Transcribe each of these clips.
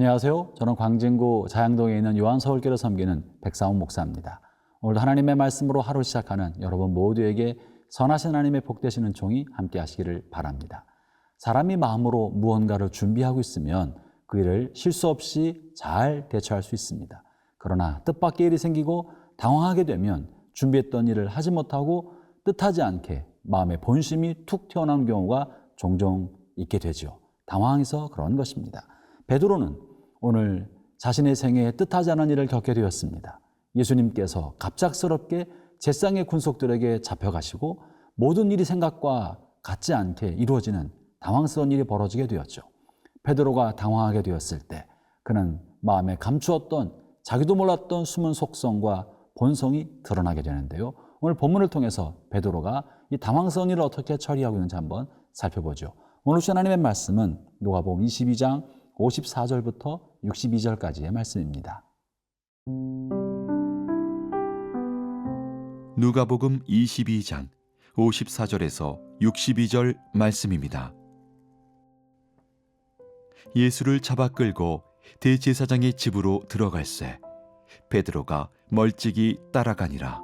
안녕하세요. 저는 광진구 자양동에 있는 요한서울교를 섬기는 백사훈 목사입니다. 오늘도 하나님의 말씀으로 하루 시작하는 여러분 모두에게 선하신 하나님의 복되시는 종이 함께 하시기를 바랍니다. 사람이 마음으로 무언가를 준비하고 있으면 그 일을 실수 없이 잘 대처할 수 있습니다. 그러나 뜻밖의 일이 생기고 당황하게 되면 준비했던 일을 하지 못하고 뜻하지 않게 마음의 본심이 툭 튀어나온 경우가 종종 있게 되죠. 당황해서 그런 것입니다. 베드로는 오늘 자신의 생애에 뜻하지 않은 일을 겪게 되었습니다. 예수님께서 갑작스럽게 제쌍의 군속들에게 잡혀가시고 모든 일이 생각과 같지 않게 이루어지는 당황스러운 일이 벌어지게 되었죠. 베드로가 당황하게 되었을 때 그는 마음에 감추었던 자기도 몰랐던 숨은 속성과 본성이 드러나게 되는데요. 오늘 본문을 통해서 베드로가 이 당황스러운 일을 어떻게 처리하고 있는지 한번 살펴보죠. 오늘 주신 하나님의 말씀은 누가복음 22장 54절부터 62절까지의 말씀입니다. 누가복음 22장 54절에서 62절 말씀입니다. 예수를 잡아 끌고 대제사장의 집으로 들어갈새 베드로가 멀찍이 따라가니라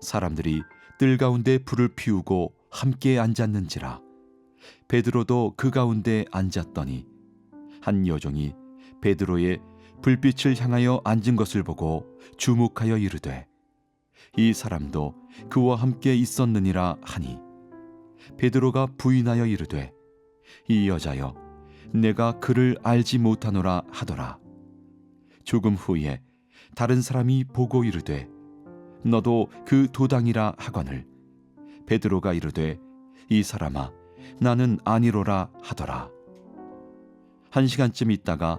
사람들이 뜰 가운데 불을 피우고 함께 앉았는지라 베드로도 그 가운데 앉았더니 한 여종이 베드로의 불빛을 향하여 앉은 것을 보고 주목하여 이르되 이 사람도 그와 함께 있었느니라 하니. 베드로가 부인하여 이르되 이 여자여 내가 그를 알지 못하노라 하더라. 조금 후에 다른 사람이 보고 이르되 너도 그 도당이라 하거늘. 베드로가 이르되 이 사람아 나는 아니로라 하더라. 한 시간쯤 있다가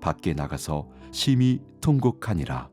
밖에 나가서 심히 통곡하니라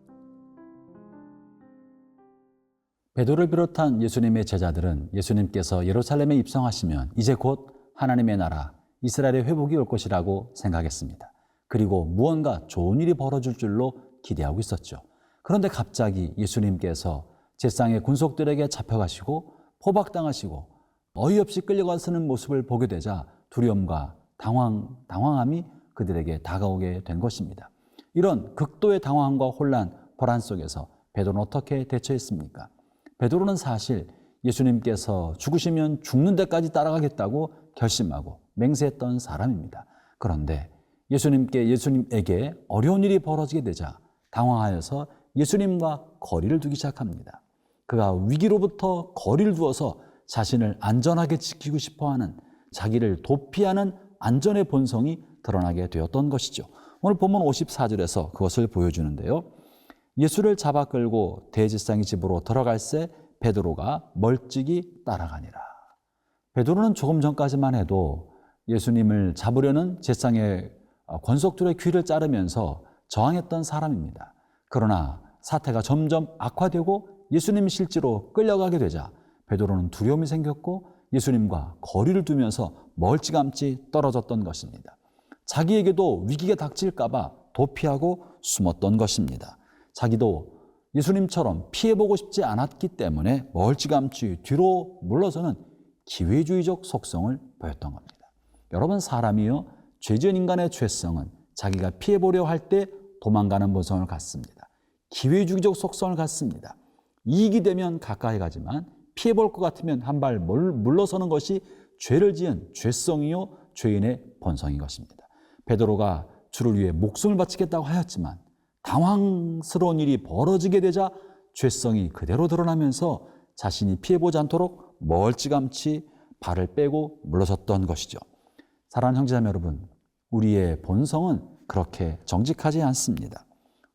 베드로를 비롯한 예수님의 제자들은 예수님께서 예루살렘에 입성하시면 이제 곧 하나님의 나라 이스라엘의 회복이 올 것이라고 생각했습니다. 그리고 무언가 좋은 일이 벌어질 줄로 기대하고 있었죠. 그런데 갑자기 예수님께서 제쌍의 군속들에게 잡혀가시고 포박당하시고 어이없이 끌려가시는 모습을 보게 되자 두려움과 당황, 당황함이 그들에게 다가오게 된 것입니다. 이런 극도의 당황과 혼란, 불안 속에서 베드로는 어떻게 대처했습니까? 베드로는 사실 예수님께서 죽으시면 죽는 데까지 따라가겠다고 결심하고 맹세했던 사람입니다. 그런데 예수님께 예수님에게 어려운 일이 벌어지게 되자 당황하여서 예수님과 거리를 두기 시작합니다. 그가 위기로부터 거리를 두어서 자신을 안전하게 지키고 싶어 하는 자기를 도피하는 안전의 본성이 드러나게 되었던 것이죠. 오늘 본문 54절에서 그것을 보여주는데요. 예수를 잡아 끌고 대제사장의 집으로 들어갈새 베드로가 멀찍이 따라가니라. 베드로는 조금 전까지만 해도 예수님을 잡으려는 제상의 권속들의 귀를 자르면서 저항했던 사람입니다. 그러나 사태가 점점 악화되고 예수님이 실제로 끌려가게 되자 베드로는 두려움이 생겼고 예수님과 거리를 두면서 멀찌감치 떨어졌던 것입니다. 자기에게도 위기가 닥칠까봐 도피하고 숨었던 것입니다. 자기도 예수님처럼 피해보고 싶지 않았기 때문에 멀찌감치 뒤로 물러서는 기회주의적 속성을 보였던 겁니다. 여러분 사람이요 죄지은 인간의 죄성은 자기가 피해보려 할 때 도망가는 본성을 갖습니다. 기회주의적 속성을 갖습니다. 이익이 되면 가까이 가지만 피해볼 것 같으면 한 발 물러서는 것이 죄를 지은 죄성이요 죄인의 본성인 것입니다. 베드로가 주를 위해 목숨을 바치겠다고 하였지만 당황스러운 일이 벌어지게 되자 죄성이 그대로 드러나면서 자신이 피해보지 않도록 멀찌감치 발을 빼고 물러섰던 것이죠. 사랑하는 형제자매 여러분, 우리의 본성은 그렇게 정직하지 않습니다.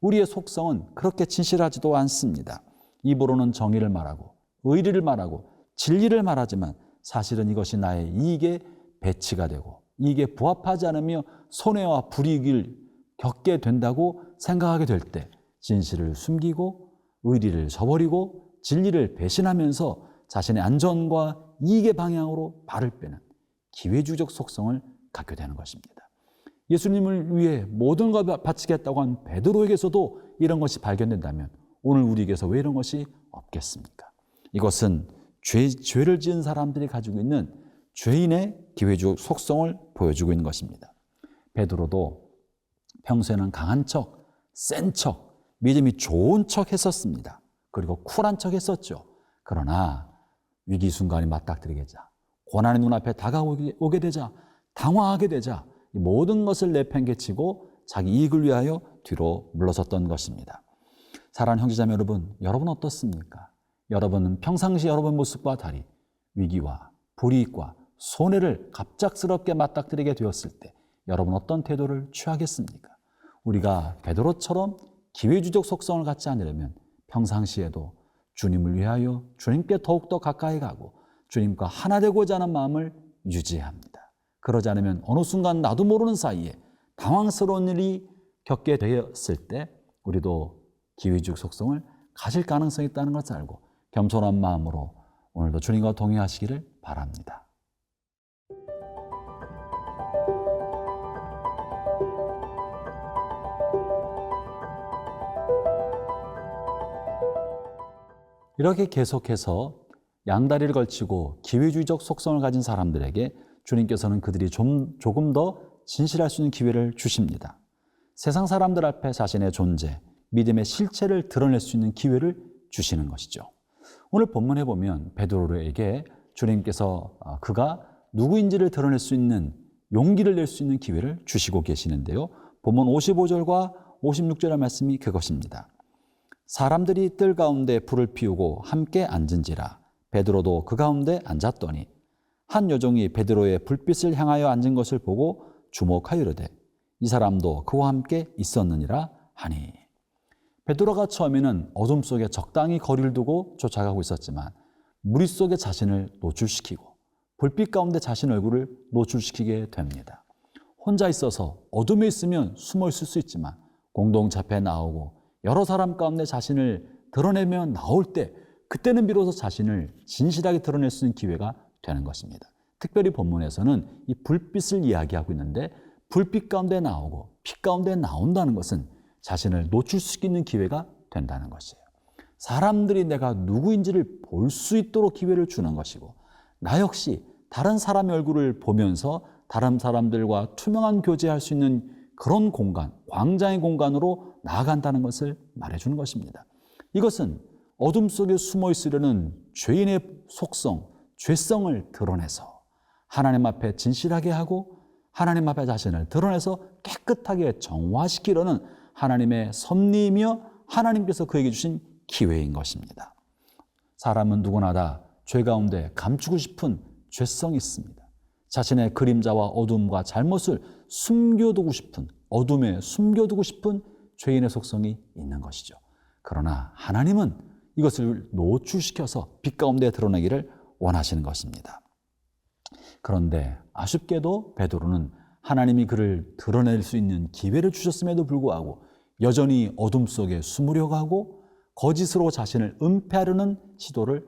우리의 속성은 그렇게 진실하지도 않습니다. 입으로는 정의를 말하고 의리를 말하고 진리를 말하지만 사실은 이것이 나의 이익에 배치가 되고 이게 부합하지 않으며 손해와 불이익을 겪게 된다고 생각하게 될 때 진실을 숨기고 의리를 저버리고 진리를 배신하면서 자신의 안전과 이익의 방향으로 발을 빼는 기회주의적 속성을 갖게 되는 것입니다. 예수님을 위해 모든 걸 바치겠다고 한 베드로에게서도 이런 것이 발견된다면 오늘 우리에게서 왜 이런 것이 없겠습니까? 이것은 죄, 죄를 지은 사람들이 가지고 있는 죄인의 기회주의 속성을 보여주고 있는 것입니다. 베드로도 평소에는 강한 척, 센 척, 믿음이 좋은 척 했었습니다. 그리고 쿨한 척 했었죠. 그러나 위기 순간이 맞닥뜨리게자, 고난의 눈앞에 다가오게 오게 되자, 당황하게 되자, 이 모든 것을 내팽개치고 자기 이익을 위하여 뒤로 물러섰던 것입니다. 사랑하는 형제자매 여러분, 여러분 어떻습니까? 여러분은 평상시 여러분 모습과 달리 위기와 불이익과 손해를 갑작스럽게 맞닥뜨리게 되었을 때 여러분 어떤 태도를 취하겠습니까? 우리가 베드로처럼 기회주적 속성을 갖지 않으려면 평상시에도 주님을 위하여 주님께 더욱더 가까이 가고 주님과 하나 되고자 하는 마음을 유지해야 합니다. 그러지 않으면 어느 순간 나도 모르는 사이에 당황스러운 일이 겪게 되었을 때 우리도 기회주의 속성을 가질 가능성이 있다는 것을 알고 겸손한 마음으로 오늘도 주님과 동행하시기를 바랍니다. 이렇게 계속해서 양다리를 걸치고 기회주의적 속성을 가진 사람들에게 주님께서는 그들이 좀, 조금 더 진실할 수 있는 기회를 주십니다. 세상 사람들 앞에 자신의 존재, 믿음의 실체를 드러낼 수 있는 기회를 주시는 것이죠. 오늘 본문에 보면 베드로에게 주님께서 아, 그가 누구인지를 드러낼 수 있는 용기를 낼 수 있는 기회를 주시고 계시는데요. 본문 55절과 56절의 말씀이 그것입니다. 사람들이 뜰 가운데 불을 피우고 함께 앉은지라 베드로도 그 가운데 앉았더니 한 여종이 베드로의 불빛을 향하여 앉은 것을 보고 주목하여 이르되 이 사람도 그와 함께 있었느니라 하니 베드로가 처음에는 어둠 속에 적당히 거리를 두고 쫓아가고 있었지만 무리 속에 자신을 노출시키고 불빛 가운데 자신 얼굴을 노출시키게 됩니다. 혼자 있어서 어둠에 있으면 숨어 있을 수 있지만 공동체에 나오고 여러 사람 가운데 자신을 드러내며 나올 때 그때는 비로소 자신을 진실하게 드러낼 수 있는 기회가 되는 것입니다. 특별히 본문에서는 이 불빛을 이야기하고 있는데 불빛 가운데 나오고 빛 가운데 나온다는 것은 자신을 노출시키는 기회가 된다는 것이에요. 사람들이 내가 누구인지를 볼 수 있도록 기회를 주는 것이고 나 역시 다른 사람의 얼굴을 보면서 다른 사람들과 투명한 교제할 수 있는 그런 공간, 광장의 공간으로 나아간다는 것을 말해주는 것입니다. 이것은 어둠 속에 숨어 있으려는 죄인의 속성, 죄성을 드러내서 하나님 앞에 진실하게 하고 하나님 앞에 자신을 드러내서 깨끗하게 정화시키려는 하나님의 섭리이며 하나님께서 그에게 주신 기회인 것입니다. 사람은 누구나 다 죄 가운데 감추고 싶은 죄성이 있습니다. 자신의 그림자와 어둠과 잘못을 숨겨두고 싶은 어둠에 숨겨두고 싶은 죄인의 속성이 있는 것이죠. 그러나 하나님은 이것을 노출시켜서 빛 가운데 드러내기를 원하시는 것입니다. 그런데 아쉽게도 베드로는 하나님이 그를 드러낼 수 있는 기회를 주셨음에도 불구하고 여전히 어둠 속에 숨으려고 하고 거짓으로 자신을 은폐하려는 시도를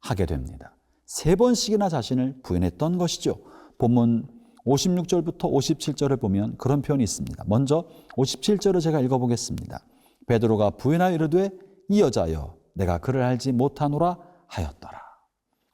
하게 됩니다. 세 번씩이나 자신을 부인했던 것이죠. 본문 56절부터 57절을 보면 그런 표현이 있습니다. 먼저 57절을 제가 읽어보겠습니다. 베드로가 부인하여 이르되 이 여자여 내가 그를 알지 못하노라 하였더라.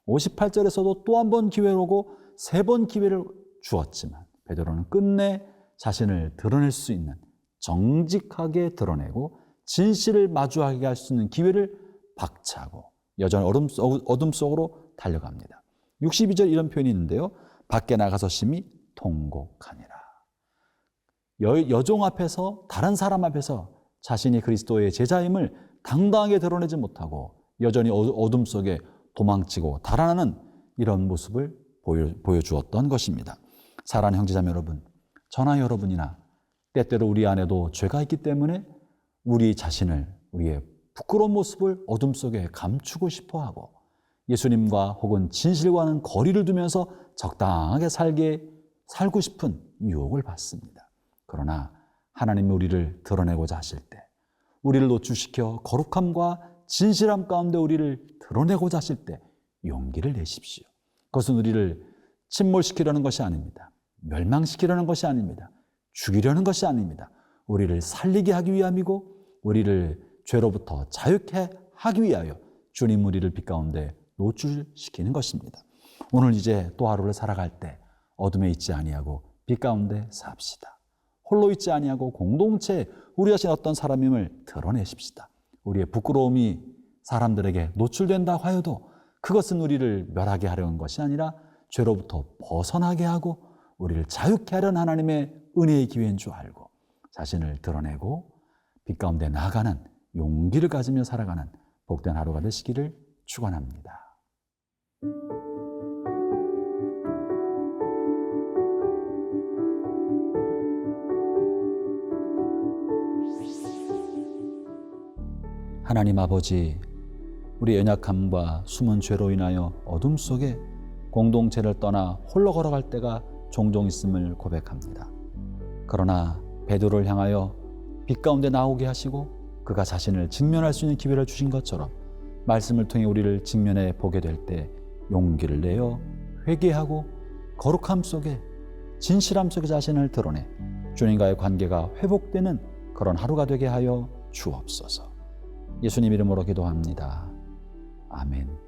58절에서도 또 한 번 기회를 오고 세 번 기회를 주었지만 베드로는 끝내 자신을 드러낼 수 있는 정직하게 드러내고 진실을 마주하게 할 수 있는 기회를 박차고 여전히 어둠, 속, 어둠 속으로 달려갑니다. 62절 이런 표현이 있는데요. 밖에 나가서 심히 통곡하니라. 여, 여종 앞에서 다른 사람 앞에서 자신이 그리스도의 제자임을 당당하게 드러내지 못하고 여전히 어둠 속에 도망치고 달아나는 이런 모습을 보여, 보여 주었던 것입니다. 사랑하는 형제자매 여러분, 저나 여러분이나 때때로 우리 안에도 죄가 있기 때문에 우리 자신을 우리의 부끄러운 모습을 어둠 속에 감추고 싶어 하고 예수님과 혹은 진실과는 거리를 두면서 적당하게 살게 살고 싶은 유혹을 받습니다. 그러나 하나님이 우리를 드러내고자 하실 때, 우리를 노출시켜 거룩함과 진실함 가운데 우리를 드러내고자 하실 때 용기를 내십시오. 그것은 우리를 침몰시키려는 것이 아닙니다. 멸망시키려는 것이 아닙니다. 죽이려는 것이 아닙니다. 우리를 살리게 하기 위함이고 우리를 죄로부터 자유케 하기 위하여 주님 우리를 빛 가운데 노출시키는 것입니다. 오늘 이제 또 하루를 살아갈 때 어둠에 있지 아니하고 빛 가운데 삽시다. 홀로 있지 아니하고 공동체 우리 자신 어떤 사람임을 드러내십시다. 우리의 부끄러움이 사람들에게 노출된다 하여도 그것은 우리를 멸하게 하려는 것이 아니라 죄로부터 벗어나게 하고 우리를 자유케 하려는 하나님의 은혜의 기회인 줄 알고 자신을 드러내고 빛 가운데 나가는 용기를 가지며 살아가는 복된 하루가 되시기를 축원합니다. 하나님 아버지, 우리 연약함과 숨은 죄로 인하여 어둠 속에 공동체를 떠나 홀로 걸어갈 때가 종종 있음을 고백합니다. 그러나 베드로를 향하여 빛 가운데 나오게 하시고 그가 자신을 직면할 수 있는 기회를 주신 것처럼 말씀을 통해 우리를 직면해 보게 될 때 용기를 내어 회개하고 거룩함 속에 진실함 속에 자신을 드러내 주님과의 관계가 회복되는 그런 하루가 되게 하여 주옵소서. 예수님 이름으로 기도합니다. 아멘.